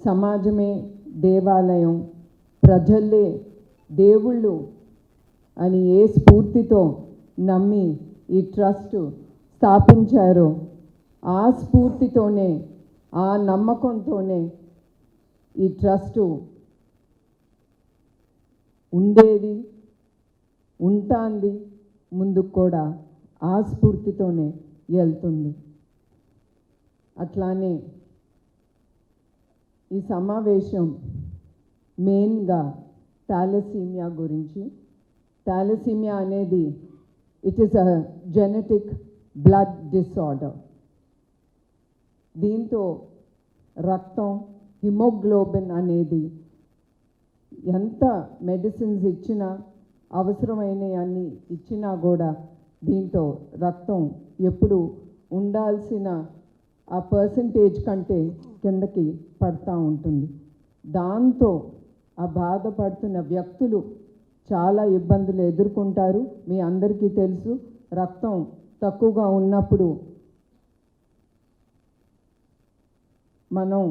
సమాజమే దేవాలయం ప్రజలే దేవుళ్ళు అని ఏ స్ఫూర్తితో నమ్మి ఈ ట్రస్ట్ స్థాపించారో ఆ స్ఫూర్తితోనే ఆ నమ్మకంతోనే ఈ ట్రస్టు ఉండేది ఉంటాంది ముందుకు కూడా ఆ స్ఫూర్తితోనే వెళ్తుంది. అట్లానే ఈ సమావేశం మెయిన్గా థాలసీమియా గురించి. థాలసీమియా అనేది it is a genetic blood disorder దీంతో రక్తం హిమోగ్లోబిన్ అనేది ఎంత మెడిసిన్స్ ఇచ్చినా అవసరమైన అన్ని ఇచ్చినా కూడా దీంతో రక్తం ఎప్పుడు ఉండాల్సిన ఆ పర్సంటేజ్ కంటే కిందకి పడతా ఉంటుంది. దాంతో ఆ బాధపడుతున్న వ్యక్తులు చాలా ఇబ్బందులు ఎదుర్కొంటారు. మీ అందరికీ తెలుసు రక్తం తక్కువగా ఉన్నప్పుడు మనం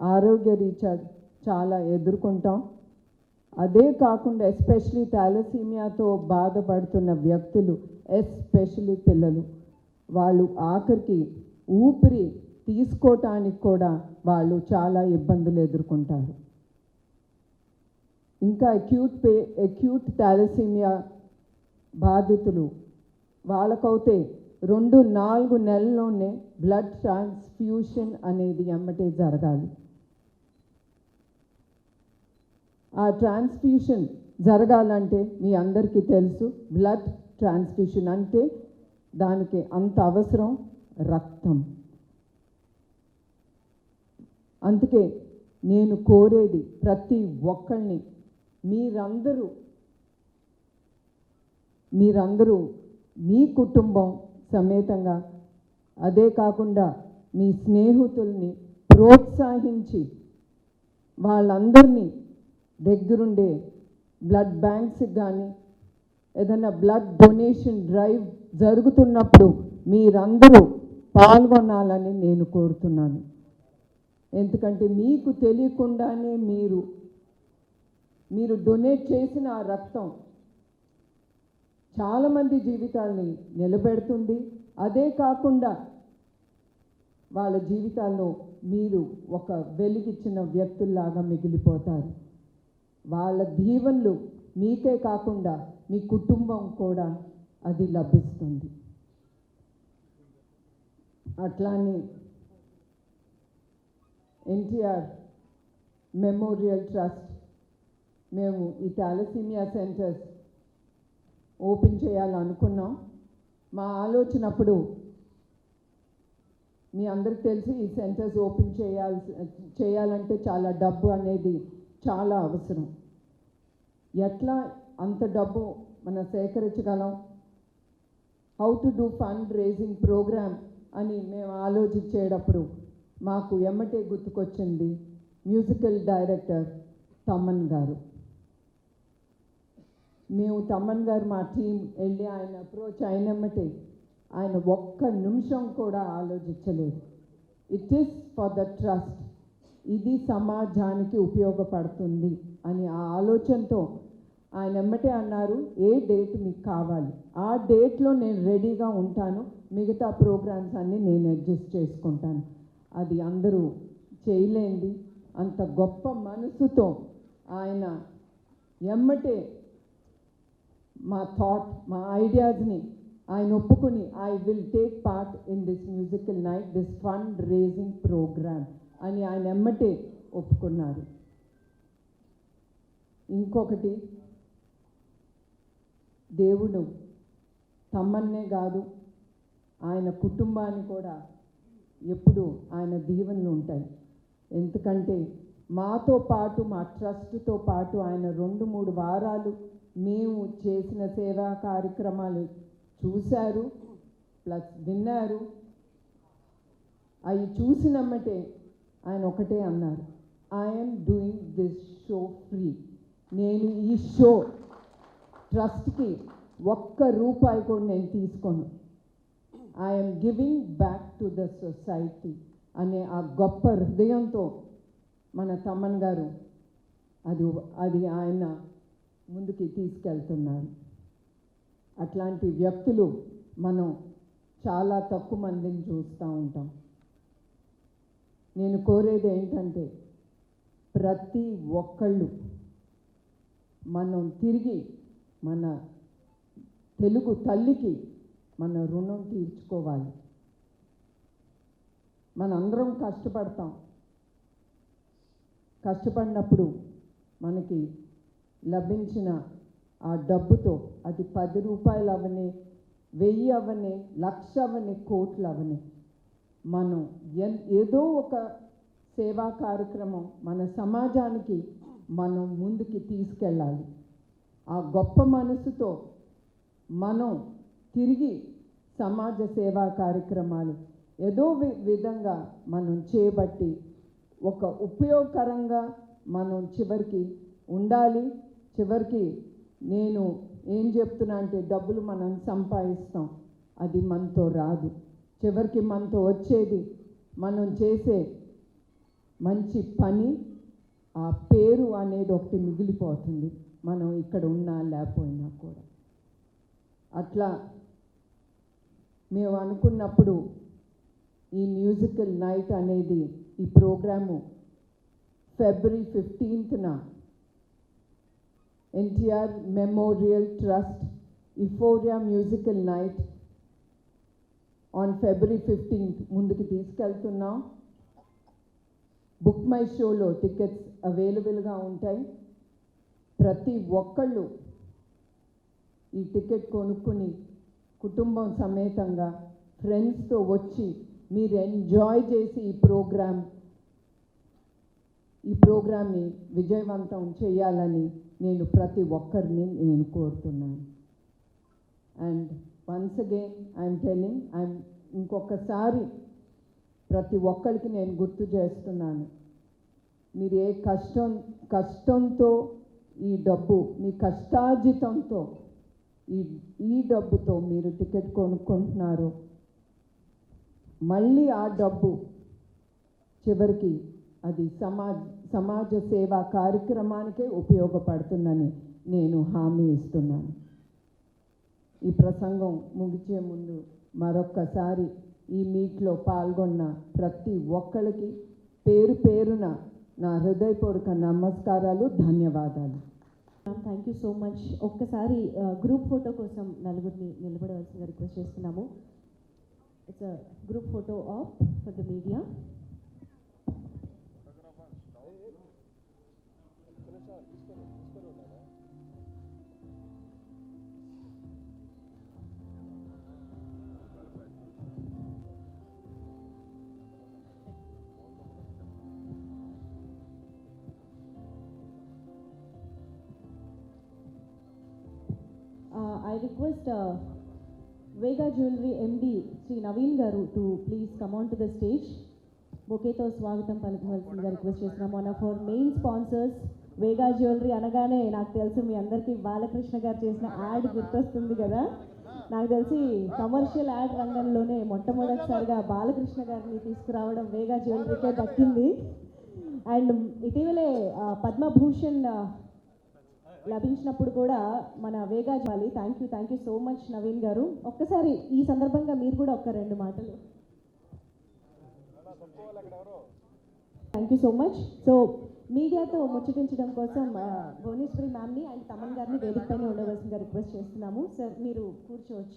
ఆరోగ్య రీఛార్జ్ చాలా ఎదుర్కొంటాం. అదే కాకుండా ఎస్పెషలీ థాలసీమియాతో బాధపడుతున్న వ్యక్తులు ఎస్పెషలీ పిల్లలు వాళ్ళు ఆఖరికి ఊపిరి తీసుకోవటానికి కూడా వాళ్ళు చాలా ఇబ్బందులు ఎదుర్కొంటారు. ఇంకా అక్యూట్ పే అక్యూట్ థాలసీమియా బాధితులు వాళ్ళకైతే రెండు నాలుగు నెలల్లోనే బ్లడ్ ట్రాన్స్ఫ్యూషన్ అనేది ఎమ్మటే జరగాలి. ఆ ట్రాన్స్ఫ్యూషన్ జరగాలంటే మీ అందరికీ తెలుసు బ్లడ్ ట్రాన్స్ఫ్యూషన్ అంటే దానికి అంత అవసరం రక్తం. అందుకే నేను కోరేది ప్రతి ఒక్కరిని మీరందరూ మీరందరూ మీ కుటుంబం సమేతంగా అదే కాకుండా మీ స్నేహితుల్ని ప్రోత్సహించి వాళ్ళందరినీ దగ్గరుండే బ్లడ్ బ్యాంక్స్కి కానీ ఏదైనా బ్లడ్ డొనేషన్ డ్రైవ్ జరుగుతున్నప్పుడు మీరందరూ పాల్గొనాలని నేను కోరుతున్నాను. ఎందుకంటే మీకు తెలియకుండానే మీరు మీరు డొనేట్ చేసిన ఆ రక్తం చాలామంది జీవితాల్ని నిలబెడుతుంది. అదే కాకుండా వాళ్ళ జీవితాల్లో మీరు ఒక వెలిగిచ్చిన వ్యక్తుల్లాగా మిగిలిపోతారు. వాళ్ళ దీవెనలు మీకే కాకుండా మీ కుటుంబం కూడా అది లభిస్తుంది. అట్లానే ఎన్టీఆర్ మెమోరియల్ ట్రస్ట్ మేము ఈ థాలసీమియా సెంటర్స్ ఓపెన్ చేయాలనుకున్నాం. మా ఆలోచన అప్పుడు మీ అందరికి తెలిసి ఈ సెంటర్స్ ఓపెన్ చేయాల్సి చేయాలంటే చాలా డబ్బు అనేది చాలా అవసరం. ఎట్లా అంత డబ్బు మనం సేకరించగలం? How to do fund raising programme అని మేము ఆలోచించేటప్పుడు మాకు ఎమ్మటే గుర్తుకొచ్చింది మ్యూజికల్ డైరెక్టర్ తమ్మన్ గారు. మేము తమ్మన్ గారు మా టీం వెళ్ళి ఆయన అప్రోచ్ అయినమ్మటే ఆయన ఒక్క నిమిషం కూడా ఆలోచించలేదు. It is for the trust ఇది సమాజానికి ఉపయోగపడుతుంది అని ఆ ఆలోచనతో ఆయన ఎమ్మటే అన్నారు ఏ డేట్ మీకు కావాలి? ఆ డేట్లో నేను రెడీగా ఉంటాను. మిగతా ప్రోగ్రామ్స్ అన్నీ నేను అడ్జస్ట్ చేసుకుంటాను. అది అందరూ చేయలేంది. అంత గొప్ప మనసుతో ఆయన ఎమ్మటే మా థాట్ మా ఐడియాస్ని ఆయన ఒప్పుకుని I will take part in this musical night this fund raising programme అని ఆయన ఎమ్మటే ఒప్పుకున్నారు. ఇంకొకటి దేవుడు తమ్మన్నే కాదు ఆయన కుటుంబాన్ని కూడా ఎప్పుడు ఆయన దీవెనలు ఉంటాయి. ఎందుకంటే మాతో పాటు మా ట్రస్ట్తో పాటు ఆయన రెండు మూడు వారాలు మేము చేసిన సేవా కార్యక్రమాలు చూశారు ప్లస్ విన్నారు. అవి చూసినమ్మటే ఆయన ఒకటే అన్నారు I'm doing this show free నేను ఈ షో ట్రస్ట్కి ఒక్క రూపాయి కూడా నేను తీసుకోను. I'm giving back to the society అనే ఆ గొప్ప హృదయంతో మన తమ్మన్ గారు అది అది ఆయన ముందుకి తీసుకెళ్తున్నారు. అట్లాంటి వ్యక్తులు మనం చాలా తక్కువ మందిని చూస్తూ ఉంటాం. నేను కోరేది ఏంటంటే ప్రతి ఒక్కళ్ళు మనం తిరిగి మన తెలుగు తల్లికి మన రుణం తీర్చుకోవాలి. మనందరం కష్టపడతాం. కష్టపడినప్పుడు మనకి లభించిన ఆ డబ్బుతో అది పది రూపాయలు అవని వెయ్యి అవని లక్ష అవని కోట్లు అవని మనం ఎన్ ఏదో ఒక సేవా కార్యక్రమం మన సమాజానికి మనం ముందుకి తీసుకెళ్ళాలి. ఆ గొప్ప మనసుతో మనం తిరిగి సమాజ సేవా కార్యక్రమాలు ఏదో వి- విధంగా మనం చేపట్టి ఒక ఉపయోగకరంగా మనం చివరికి ఉండాలి. చివరికి నేను ఏం చెప్తున్నా అంటే డబ్బులు మనం సంపాదిస్తాం. అది మనతో రాదు. చివరికి మనతో వచ్చేది మనం చేసే మంచి పని ఆ పేరు అనేది ఒకటి మిగిలిపోతుంది. మనం ఇక్కడ ఉన్నా లేకపోయినా కూడా. అట్లా మేము అనుకున్నప్పుడు ఈ మ్యూజికల్ నైట్ అనేది ఈ programme February ఫిఫ్టీన్త్న NTR memorial trust euphoria musical night on February fifteenth ముందుకు తీసుకెళ్తున్నాం. బుక్ మై షోలో టికెట్స్ అవైలబుల్గా ఉంటాయి. ప్రతి ఒక్కళ్ళు ఈ టికెట్ కొనుక్కుని కుటుంబం సమేతంగా ఫ్రెండ్స్తో వచ్చి మీరు ఎంజాయ్ చేసి ఈ ప్రోగ్రామ్ ఈ ప్రోగ్రామ్ని విజయవంతం చేయాలని నేను ప్రతి ఒక్కరిని నేను కోరుతున్నాను. And once again I'm telling I'm ఇంకొకసారి ప్రతి ఒక్కరికి నేను గుర్తు చేస్తున్నాను. మీరు ఏ కష్టం కష్టంతో ఈ డబ్బు మీ కష్టార్జితంతో ఈ ఈ డబ్బుతో మీరు టికెట్ కొనుక్కుంటున్నారు. మళ్ళీ ఆ డబ్బు చివరికి అది సమాజ్ సమాజ సేవా కార్యక్రమానికే ఉపయోగపడుతుందని నేను హామీ ఇస్తున్నాను. ఈ ప్రసంగం ముగిచే ముందు మరొక్కసారి ఈ మీట్లో పాల్గొన్న ప్రతి ఒక్కరికి పేరు పేరున నా హృదయపూర్వక నమస్కారాలు ధన్యవాదాలు. థ్యాంక్ యూ సో మచ్ ఒక్కసారి గ్రూప్ ఫోటో కోసం నలుగురిని నిలబడవలసిందిగా రిక్వెస్ట్ చేస్తున్నాము. It's group photo of for the media I request Vega jewellery MD Shri Naveen గారు to please come on to the stage బొకేతో స్వాగతం పలకవలసిందిగా రిక్వెస్ట్ చేస్తున్నాము one of our main sponsors Vega jewellery అనగానే నాకు తెలుసు మీ అందరికీ బాలకృష్ణ గారు చేసిన యాడ్ గుర్తొస్తుంది కదా. నాకు తెలిసి కమర్షియల్ యాడ్ రంగంలోనే మొట్టమొదటిసారిగా బాలకృష్ణ గారిని తీసుకురావడం వేగా జ్యువెలరీకే దక్కింది. అండ్ ఇటీవలే పద్మభూషణ్ లభించినప్పుడు కూడా మన వేగా జాలి. Thank you thank you so much Naveen గారు. ఒక్కసారి ఈ సందర్భంగా మీరు కూడా ఒక్క రెండు మాటలు. Thank you so much so మీడియాతో ముచ్చటించడం కోసం భువనేశ్వరి మ్యామ్ని అండ్ తమన్ గారిని వేదికపైన ఉండవలసిందిగా రిక్వెస్ట్ చేస్తున్నాము. సార్ మీరు కూర్చోవచ్చు.